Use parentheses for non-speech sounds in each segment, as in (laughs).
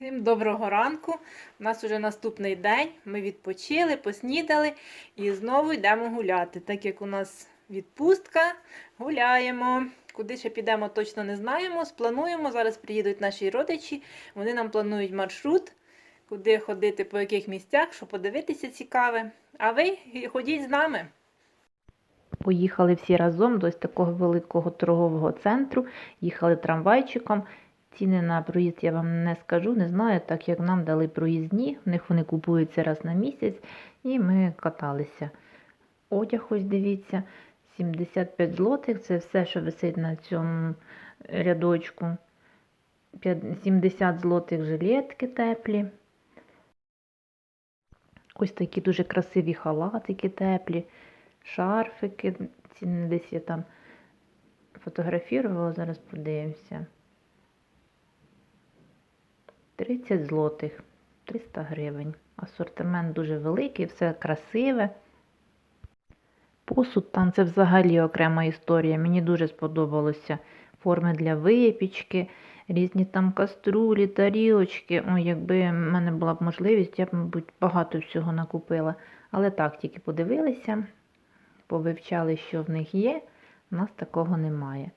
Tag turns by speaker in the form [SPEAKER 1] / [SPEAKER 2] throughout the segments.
[SPEAKER 1] Всім доброго ранку. У нас вже наступний день. Ми відпочили, поснідали і знову йдемо гуляти. Так як у нас відпустка, гуляємо. Куди ще підемо, точно не знаємо. Сплануємо. Зараз приїдуть наші родичі. Вони нам планують маршрут, куди ходити, по яких місцях, що подивитися цікаве. А ви ходіть з нами.
[SPEAKER 2] Поїхали всі разом до ось такого великого торгового центру, їхали трамвайчиком. Ціни на проїзд я вам не скажу, не знаю, так як нам дали проїзні, в них вони купуються раз на місяць, і ми каталися. Одяг, ось дивіться, 75 злотих, це все, що висить на цьому рядочку. 70 злотих жилетки теплі. Ось такі дуже красиві халатики теплі, шарфики. Ці десь я там фотографувала, зараз подивимося. 30 злотих, 300 гривень. Асортимент дуже великий, все красиве. Посуд там це взагалі окрема історія. Мені дуже сподобалося. Форми для випічки, різні там каструлі, тарілочки. Ой, якби в мене була б можливість, я б, мабуть, багато всього накупила. Але так, тільки подивилися, повивчали, що в них є. У нас такого немає.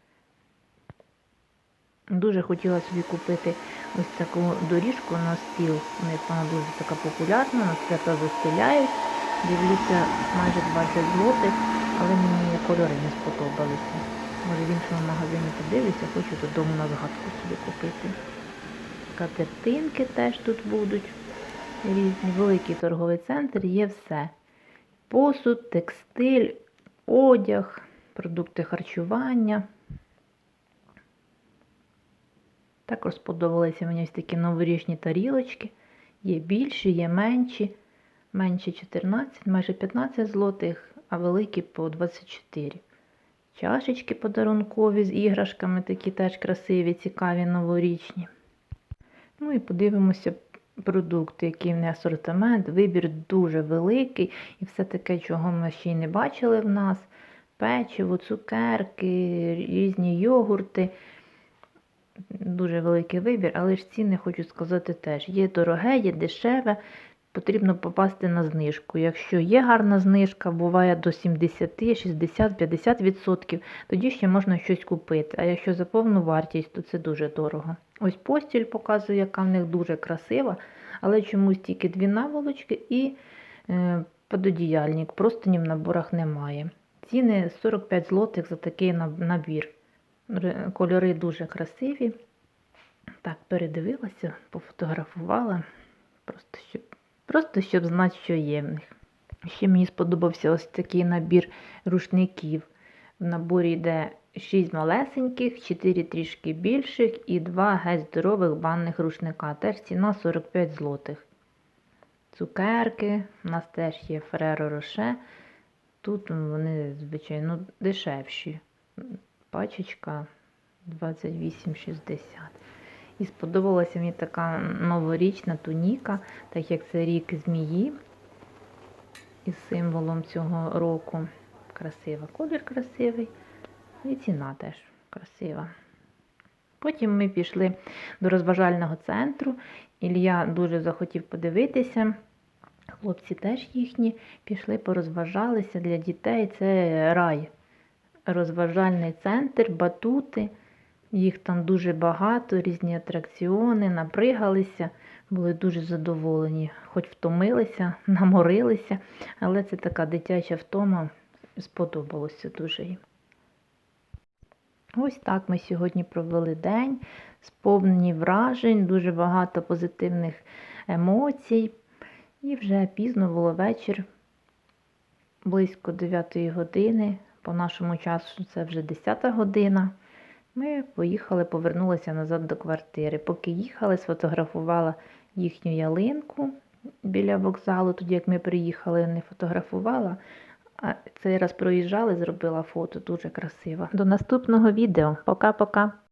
[SPEAKER 2] Дуже хотіла собі купити ось таку доріжку на стіл. У них вона дуже така популярна, на свята застеляють. Дивлюся майже 20 злотих, але мені кольори не сподобалися. Може в іншому магазині подивлюся, хочу додому на згадку собі купити. Катертинки теж тут будуть. Різні великий торговий центр, є все. Посуд, текстиль, одяг, продукти харчування. Також сподобалися мені ось такі новорічні тарілочки. Є більші, є менші. Менші 14, майже 15 злотих, а великі по 24. Чашечки подарункові з іграшками, такі теж красиві, цікаві, новорічні. Ну і подивимося продукти, який в них асортимент. Вибір дуже великий і все таке, чого ми ще й не бачили в нас. Печиво, цукерки, різні йогурти. Дуже великий вибір, але ж ціни, хочу сказати, теж. Є дороге, є дешеве. Потрібно попасти на знижку. Якщо є гарна знижка, буває до 70, 60, 50%, тоді ще можна щось купити. А якщо за повну вартість, то це дуже дорого. Ось постіль показує, яка в них дуже красива, але чомусь тільки дві наволочки і е, пододіяльник. Просто ні в наборах немає. Ціни 45 злотих за такий набір. Кольори дуже красиві. Так, передивилася, пофотографувала. Просто щоб, просто щоб знати, що є в них. Ще мені сподобався ось такий набір рушників. В наборі йде 6 малесеньких, 4 трішки більших і 2 геть здорових банних рушника. Теж ціна 45 злотих. Цукерки, у нас теж є Фереро Роше. Тут вони, звичайно, дешевші. Пачечка 28,60. І сподобалася мені така новорічна туніка, так як це рік змії із символом цього року. Красива. Колір красивий. І ціна теж красива. Потім ми пішли до розважального центру. Ілля дуже захотів подивитися. Хлопці теж їхні пішли, порозважалися для дітей. Це рай. Розважальний центр, батути. Їх там дуже багато, різні атракціони, напригалися, були дуже задоволені, хоч втомилися, (laughs) наморилися, але це така дитяча втома, сподобалося дуже їм. Ось так ми сьогодні провели день, сповнені вражень, дуже багато позитивних емоцій. І вже пізно було вечір, близько 9 години. По нашому часу це вже 10 година. Ми поїхали, повернулися назад до квартири. Поки їхали, сфотографувала їхню ялинку біля вокзалу, тоді як ми приїхали, не фотографувала. А цей раз проїжджали, зробила фото, дуже красиво. До наступного відео. Пока-пока.